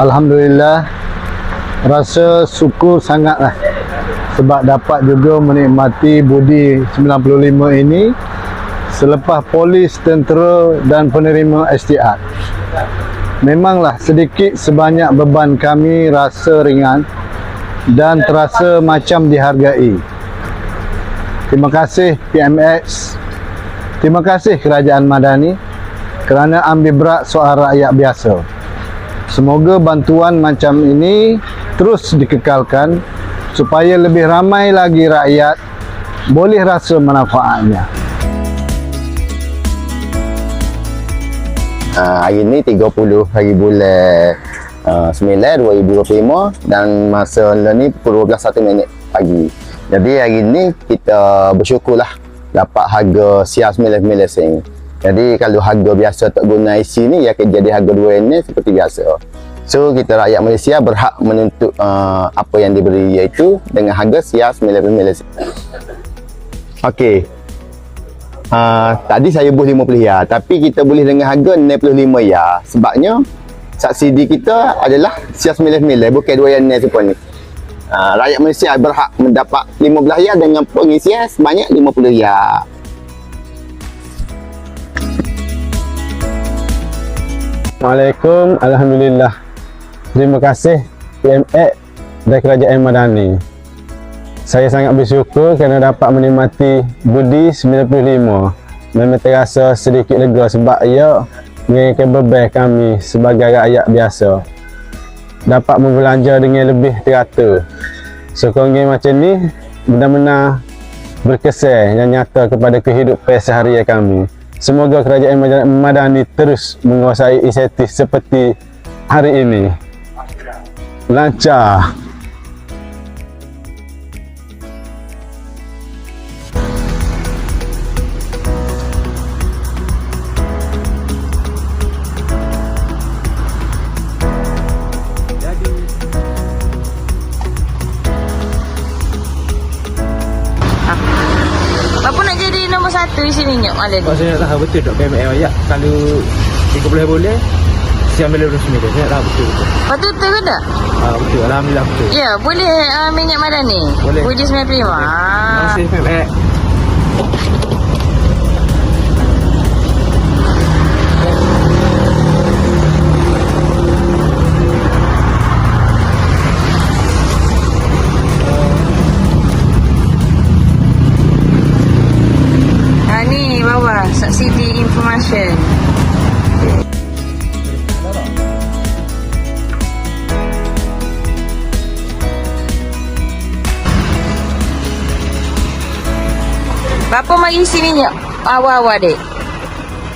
Alhamdulillah rasa syukur sangatlah sebab dapat juga menikmati budi 95 ini selepas polis, tentera dan penerima STR. Memanglah sedikit sebanyak beban kami rasa ringan dan terasa macam dihargai. Terima kasih PMX. Terima kasih Kerajaan Madani kerana ambil berat soal rakyat biasa. Semoga bantuan macam ini terus dikekalkan supaya lebih ramai lagi rakyat boleh rasa manfaatnya. Uh, hari ni 30 hari bulan uh, 9 2025 dan masa ni pukul 12.1 minit pagi. Jadi hari ni kita bersyukurlah dapat harga siar 99 sen. Jadi kalau harga biasa tak guna IC ni ya akan jadi harga 2 ni seperti biasa. So kita rakyat Malaysia berhak menuntut uh, apa yang diberi iaitu dengan harga siar 99 sen. Okey. Uh, tadi saya buh 50 ya, tapi kita boleh dengan harga 65 ya. Sebabnya subsidi kita adalah siar 99 bukan dua yang ni ni. Uh, rakyat Malaysia berhak mendapat 15 ya dengan pengisian sebanyak 50 ya. Assalamualaikum, Alhamdulillah. Terima kasih PMX dan Kerajaan Madani. Saya sangat bersyukur kerana dapat menikmati budi 95. Memang terasa sedikit lega sebab ia mengurangkan beban kami sebagai rakyat biasa. Dapat berbelanja dengan lebih teratur. Sokongan macam ni benar-benar berkesan yang nyata kepada kehidupan seharian kami. Semoga kerajaan Mad- Madani terus menguasai insentif seperti hari ini. Lancar. Satu di sini nyok malam ni? Pak saya nak tahu betul tak PML ayat kalau 30 boleh siang bila 29 saya nak tahu betul betul. Betul ke tak? Ah betul alhamdulillah betul. Ya, boleh uh, minyak madan ni? Boleh. Puji 95. Terima Ah. kasih PML. Berapa mari sini nyok? Awal-awal dek.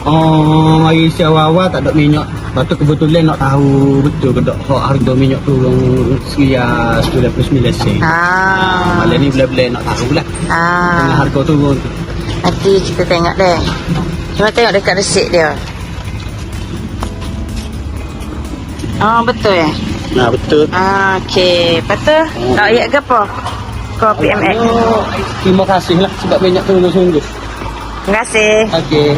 Oh, mari si awal-awal tak ada minyak. Lepas tu kebetulan nak tahu betul ke tak hak harga minyak turun sekian 99 sen. Ah. Malam ni bila-bila nak tahu lah. Ah. harga turun tu. Nanti kita tengok deh. Cuba tengok dekat resit dia. Oh, betul ya? Nah, betul. Ah, okey. Betul? Tak ayat ke apa? Kopi MX. Terima kasih lah sebab banyak sungguh-sungguh. Terima kasih. Okay.